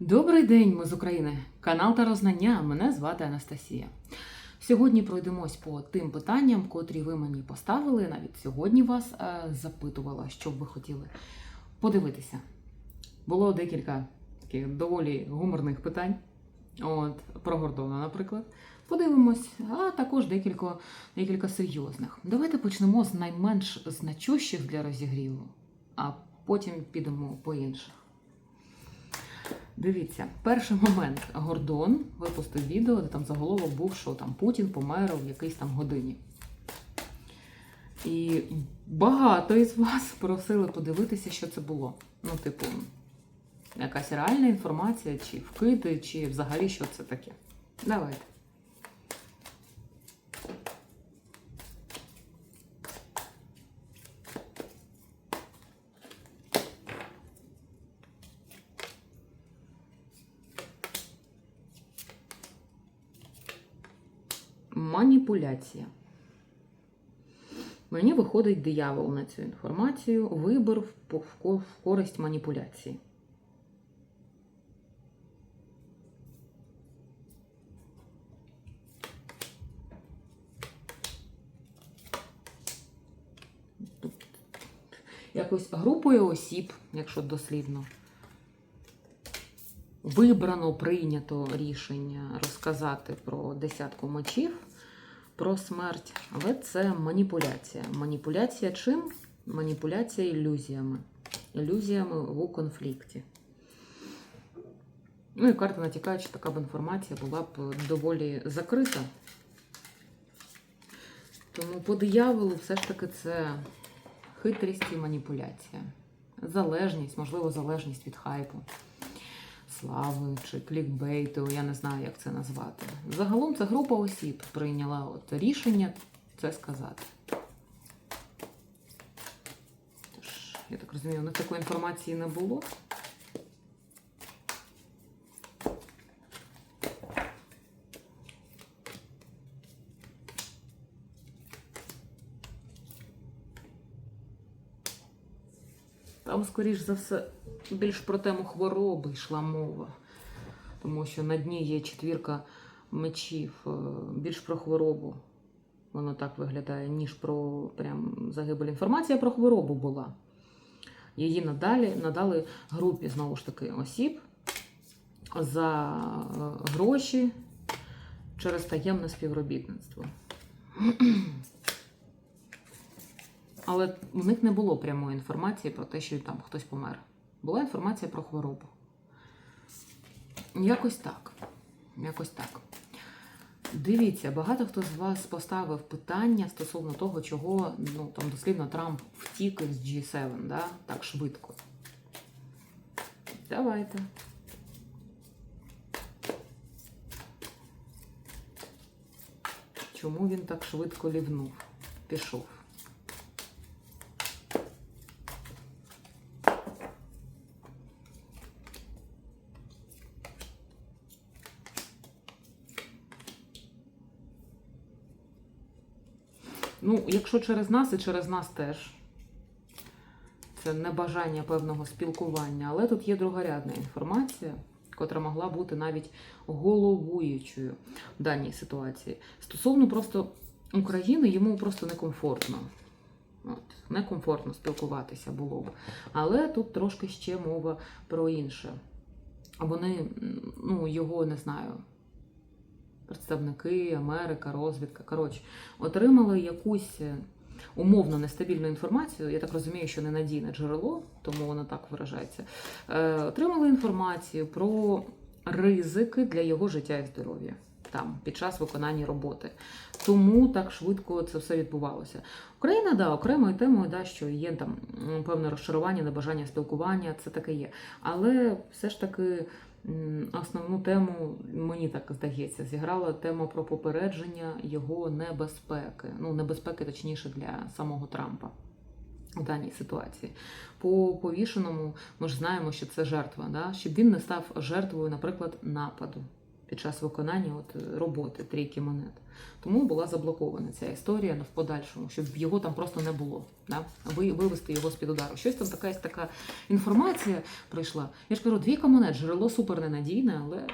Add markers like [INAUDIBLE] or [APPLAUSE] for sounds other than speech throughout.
Добрий день, ми з України. Канал та Рознання. Мене звати Анастасія. Сьогодні пройдемось по тим питанням, котрі ви мені поставили. Навіть сьогодні вас е, запитувала, що б ви хотіли подивитися. Було декілька таких доволі гуморних питань. От, про Гордона, наприклад. Подивимось, а також декілька, декілька серйозних. Давайте почнемо з найменш значущих для розігріву, а потім підемо по інших. Дивіться, перший момент Гордон випустив відео, де там заголовок був, що там Путін помер в якійсь там годині. І багато із вас просили подивитися, що це було. Ну, типу, якась реальна інформація, чи вкиди, чи взагалі що це таке. Давайте. Маніпуляція. Мені виходить диявол на цю інформацію. Вибір в користь маніпуляції. Тут Якось групою осіб, якщо дослідно, вибрано, прийнято рішення розказати про десятку мечів, про смерть, але це маніпуляція. Маніпуляція чим? Маніпуляція ілюзіями. Ілюзіями у конфлікті. Ну і карта натякає, що така б інформація була б доволі закрита. Тому по дияволу все ж таки це хитрість і маніпуляція. Залежність, можливо, залежність від хайпу, слави чи клікбейту, я не знаю, як це назвати. Загалом це група осіб прийняла от рішення це сказати. Тож, я так розумію, у них такої інформації не було. Там, скоріш за все, більш про тему хвороби йшла мова. Тому що на дні є четвірка мечів, е, більш про хворобу. Воно так виглядає, ніж про прям загибель. Інформація про хворобу була. Її надалі надали групі, знову ж таки, осіб за е, гроші через таємне співробітництво. Але в них не було прямої інформації про те, що там хтось помер. Була інформація про хворобу. Якось так. Якось так. Дивіться, багато хто з вас поставив питання стосовно того, чого ну, там дослідно Трамп втік з G7, да? так швидко. Давайте. Чому він так швидко лівнув? Пішов. Якщо через нас і через нас теж. Це небажання певного спілкування, але тут є другорядна інформація, котра могла бути навіть головуючою в даній ситуації. Стосовно просто України, йому просто некомфортно. От, некомфортно спілкуватися було б. Але тут трошки ще мова про інше. Вони, ну, його не знаю, представники, Америка, розвідка. Коротше, отримали якусь е, умовно нестабільну інформацію. Я так розумію, що ненадійне джерело, тому воно так виражається. Е, отримали інформацію про ризики для його життя і здоров'я там під час виконання роботи. Тому так швидко це все відбувалося. Україна, да, окремою темою, да, що є там певне розчарування, небажання спілкування, це таке є. Але все ж таки основну тему, мені так здається, зіграла тема про попередження його небезпеки. Ну, небезпеки, точніше, для самого Трампа. У даній ситуації. По повішеному ми ж знаємо, що це жертва, да? щоб він не став жертвою, наприклад, нападу. Під час виконання от, е, роботи трійки монет. Тому була заблокована ця історія в подальшому, щоб його там просто не було. Да? Ви, вивести його з-під удару. Щось там така, така інформація прийшла. Я ж кажу, двійка монет, джерело супер ненадійне, але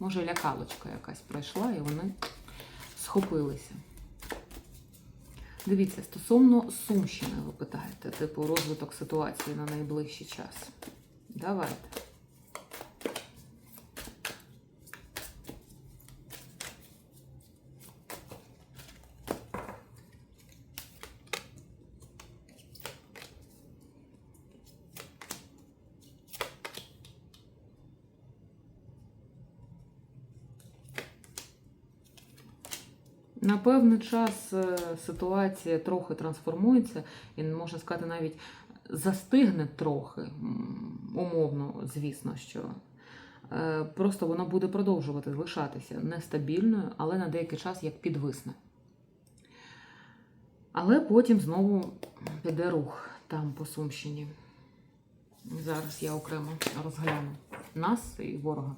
може лякалочка якась пройшла, і вони схопилися. Дивіться, стосовно Сумщини, ви питаєте, типу розвиток ситуації на найближчий час. Давайте. На певний час е, ситуація трохи трансформується, і можна сказати, навіть застигне трохи, умовно, звісно, що Е, просто воно буде продовжувати лишатися нестабільною, але на деякий час як підвисне. Але потім знову піде рух там по Сумщині. Зараз я окремо розгляну нас і ворога.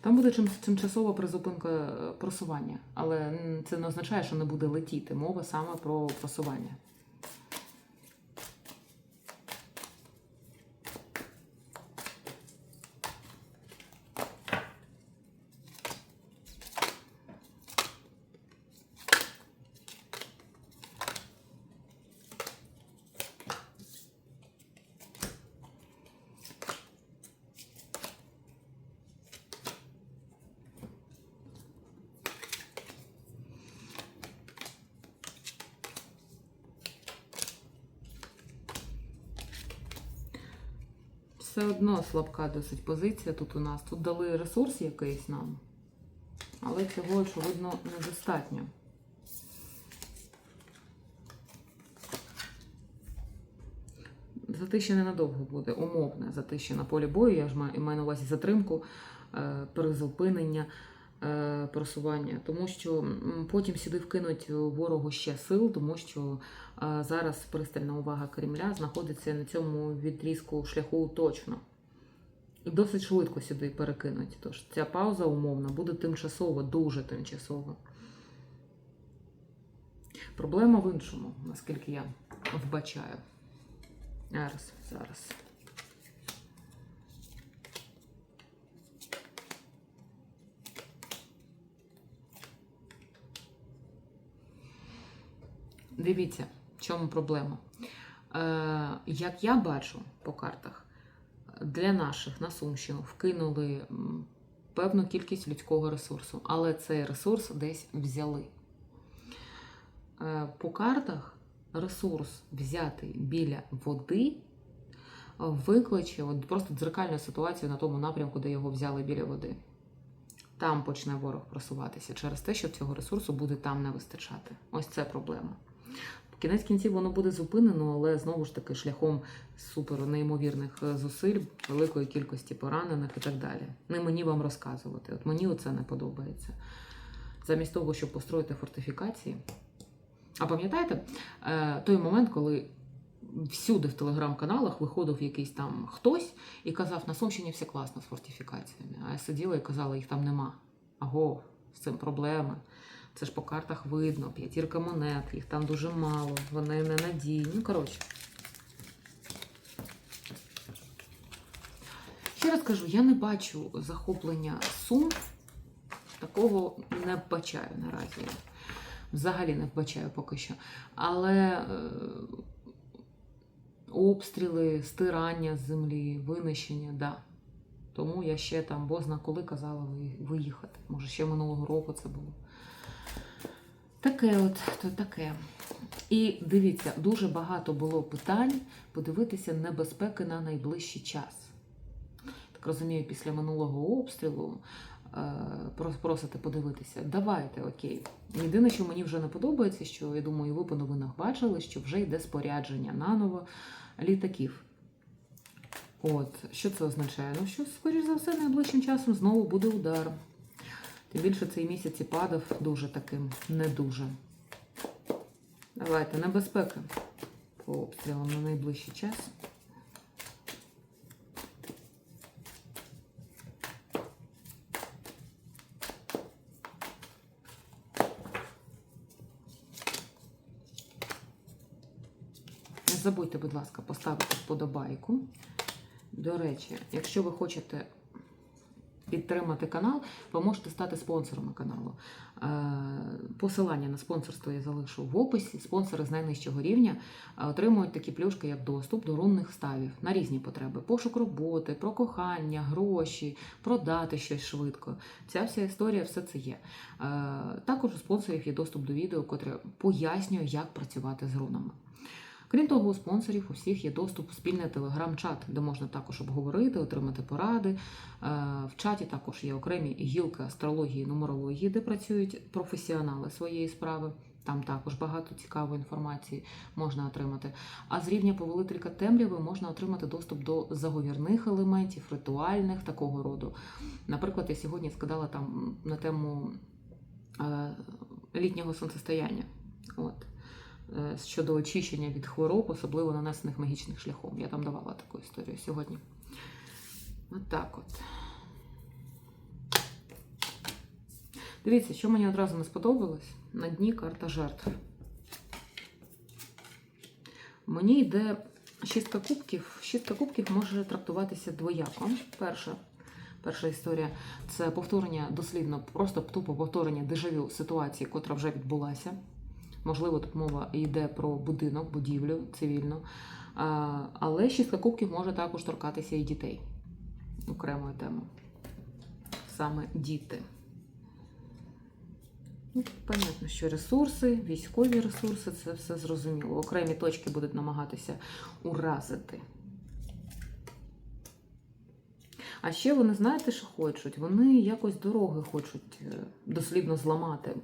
Там буде тимчасова призупинка е, просування, але це не означає, що не буде летіти. Мова саме про просування. Все одно слабка досить позиція тут у нас. Тут дали ресурс якийсь нам, але цього, очевидно, недостатньо. Затища ненадовго буде, умовне затище на полі бою. Я ж маю, маю на увазі затримку, е, призупинення е, просування, тому що потім сюди вкинуть ворогу ще сил, тому що е, зараз пристальна увага Кремля знаходиться на цьому відрізку шляху точно. І досить швидко сюди перекинуть. Тож ця пауза умовна буде тимчасово, дуже тимчасово. Проблема в іншому, наскільки я вбачаю. Зараз, зараз. Дивіться, в чому проблема. Е, як я бачу по картах, для наших на Сумщину вкинули певну кількість людського ресурсу, але цей ресурс десь взяли. Е, по картах ресурс взятий біля води викличе просто дзеркальну ситуацію на тому напрямку, де його взяли біля води. Там почне ворог просуватися через те, що цього ресурсу буде там не вистачати. Ось це проблема. Кінець кінців воно буде зупинено, але знову ж таки шляхом супер неймовірних е, зусиль, великої кількості поранених і так далі. Не мені вам розказувати. От мені оце не подобається. Замість того, щоб построїти фортифікації. А пам'ятаєте е, той момент, коли всюди в телеграм-каналах виходив якийсь там хтось і казав, на Сумщині все класно з фортифікаціями. А я сиділа і казала, їх там нема. Аго, з цим проблема. Це ж по картах видно, п'ятірка монет, їх там дуже мало, вони ненадійні. Ну, коротше. Ще раз кажу, я не бачу захоплення сум. Такого не вбачаю наразі. Взагалі не вбачаю поки що. Але е, обстріли, стирання з землі, винищення, да. Тому я ще там бозна коли казала виїхати. Може, ще минулого року це було. Таке от, то таке. І дивіться, дуже багато було питань подивитися небезпеки на найближчий час. Так розумію, після минулого обстрілу е, просите подивитися. Давайте, окей. Єдине, що мені вже не подобається, що я думаю, ви по новинах бачили, що вже йде спорядження наново літаків. От, що це означає? Ну, що, скоріш за все, найближчим часом знову буде удар. Тим більше цей місяць і падав дуже таким не дуже. Давайте, небезпека. по обстрілам на найближчий час. Не забудьте, будь ласка, поставити вподобайку. До речі, якщо ви хочете підтримати канал, ви можете стати спонсором каналу. Е, Посилання на спонсорство я залишу в описі. Спонсори з найнижчого рівня е, отримують такі плюшки, як доступ до рунних ставів на різні потреби: пошук роботи, про кохання, гроші, продати щось швидко. Ця вся історія, все це є. Е, Також у спонсорів є доступ до відео, котре пояснює, як працювати з рунами. Крім того, у спонсорів у всіх є доступ в спільний телеграм-чат, де можна також обговорити, отримати поради. Е, В чаті також є окремі гілки астрології, нумерології, де працюють професіонали своєї справи. Там також багато цікавої інформації можна отримати. А з рівня повелителька темряви можна отримати доступ до заговірних елементів, ритуальних такого роду. Наприклад, я сьогодні складала там на тему е, літнього сонцестояння. От щодо очищення від хвороб, особливо нанесених магічних шляхом. Я там давала таку історію сьогодні. От так от. Дивіться, що мені одразу не сподобалось. На дні карта жертв. Мені йде шістка кубків. Шістка кубків може трактуватися двояко. Перша, перша історія це повторення дослідно, просто тупо повторення дежавю ситуації, котра вже відбулася. Можливо, тут мова йде про будинок, будівлю цивільну. Але шістка кубків може також торкатися і дітей. Окремою темою. Саме діти. Ну, Понятно, що ресурси, військові ресурси, це все зрозуміло. Окремі точки будуть намагатися уразити. А ще вони знаєте, що хочуть? Вони якось дороги хочуть е, дослідно зламати,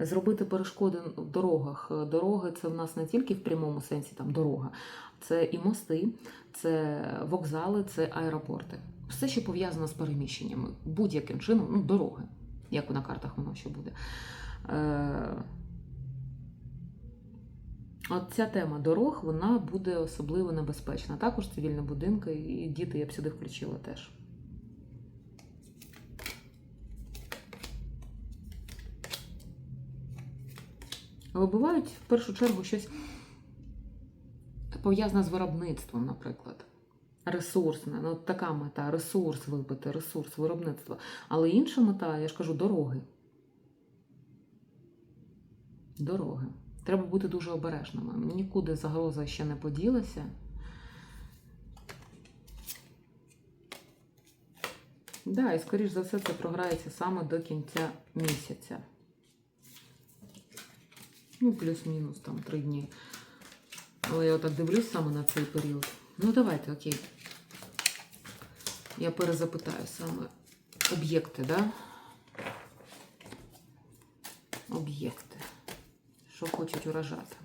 зробити перешкоди в дорогах. Е, Дороги це в нас не тільки в прямому сенсі там дорога, це і мости, це вокзали, це аеропорти. Все, що пов'язано з переміщеннями, будь-яким чином, ну, дороги, як на картах воно ще буде. Е, От ця тема дорог вона буде особливо небезпечна. Також цивільні будинки і діти я б сюди включила теж. Вибивають в першу чергу щось пов'язане з виробництвом, наприклад. Ресурсне, ну така мета, ресурс вибити, ресурс виробництва. Але інша мета, я ж кажу, дороги. Дороги. Треба бути дуже обережними. Нікуди загроза ще не поділася. Да, і скоріш за все це програється саме до кінця місяця. Ну, плюс-мінус там три дні. Але я отак дивлюсь саме на цей період. Ну, давайте, окей. Я перезапитаю саме об'єкти, да? Об'єкти. Що хочуть уражати.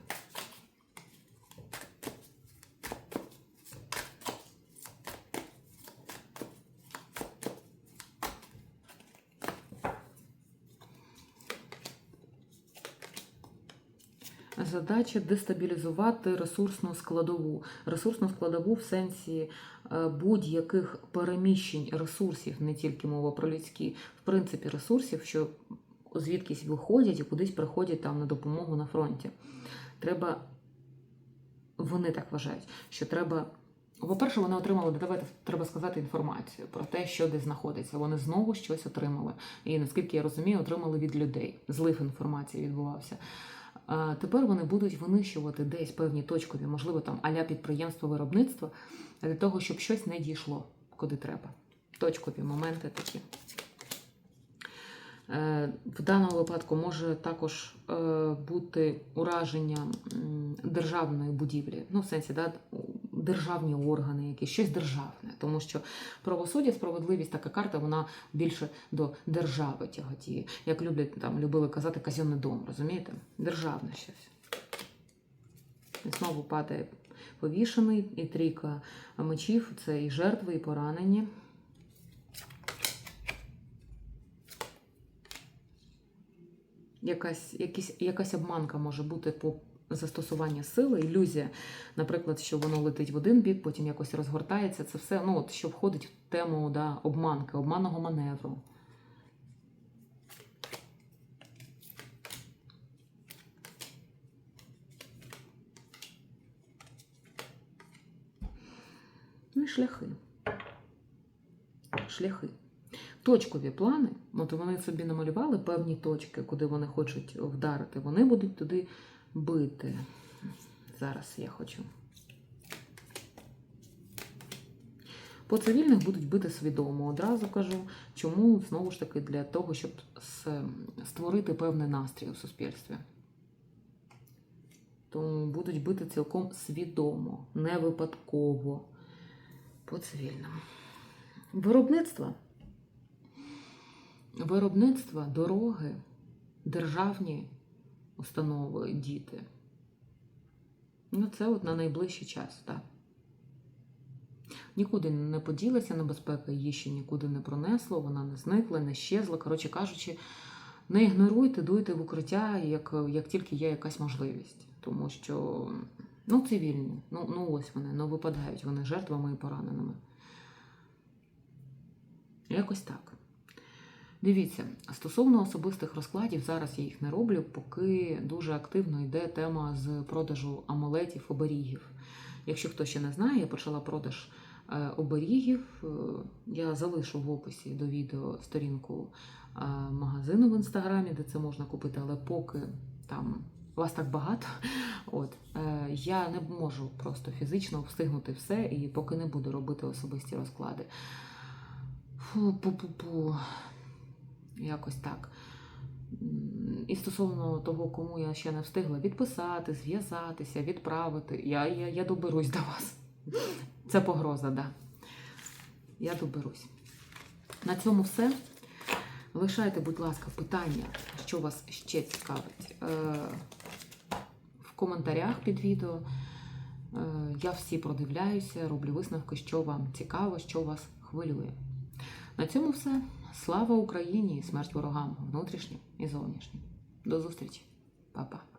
Задача дестабілізувати ресурсну складову. Ресурсну складову в сенсі е, будь-яких переміщень ресурсів, не тільки мова про людські, в принципі, ресурсів, що звідкись виходять і кудись приходять там на допомогу на фронті. Треба, вони так вважають, що треба. По-перше, вони отримали, давайте треба сказати, інформацію про те, що де знаходиться. Вони знову щось отримали. І наскільки я розумію, отримали від людей. Злив інформації відбувався. Тепер вони будуть винищувати десь певні точкові, можливо, там аля підприємство виробництва, для того, щоб щось не дійшло куди треба. Точкові моменти такі. Е, В даному випадку може також е, бути ураження державної будівлі, ну, в сенсі, да, державні органи, якісь, щось державне. Тому що правосуддя, справедливість, така карта, вона більше до держави тяготіє. Як люблять там любили казати казенний дом, розумієте? Державне щось. І знову падає повішений, і трійка мечів це і жертви, і поранені. Якась, якісь, якась обманка може бути по застосування сили, ілюзія, наприклад, що воно летить в один бік, потім якось розгортається. Це все, ну, от, що входить в тему да, обманки, обманного маневру. Ну і шляхи. Шляхи. Точкові плани, от вони собі намалювали певні точки, куди вони хочуть вдарити. Вони будуть туди бити. Зараз я хочу. По цивільних будуть бити свідомо. Одразу кажу, чому знову ж таки для того, щоб створити певний настрій у суспільстві. Тому будуть бити цілком свідомо, не випадково. По цивільному. Виробництво. Виробництво, дороги, державні установи, діти. Ну, це от на найближчий час, так. Нікуди не поділася небезпека, її ще нікуди не пронесло, вона не зникла, не щезла. Коротше кажучи, не ігноруйте, дуйте в укриття, як, як тільки є якась можливість. Тому що ну, цивільні, ну, ну ось вони, ну випадають вони жертвами і пораненими. Якось так. Дивіться, стосовно особистих розкладів, зараз я їх не роблю, поки дуже активно йде тема з продажу амулетів, оберігів. Якщо хто ще не знає, я почала продаж е, оберігів. Е, Я залишу в описі до відео сторінку е, магазину в інстаграмі, де це можна купити, але поки там вас так багато, [LAUGHS] от е, я не можу просто фізично встигнути все і поки не буду робити особисті розклади. Фу, пу-пу-пу. Якось так. І стосовно того, кому я ще не встигла відписати, зв'язатися, відправити, я, я, я доберусь до вас. Це погроза, так. Да. Я доберусь. На цьому все. Лишайте, будь ласка, питання, що вас ще цікавить, е, в коментарях під відео. Е, Я всі продивляюся, роблю висновки, що вам цікаво, що вас хвилює. На цьому все. Слава Україні і смерть ворогам, внутрішнім і зовнішнім. До зустрічі, Па-па.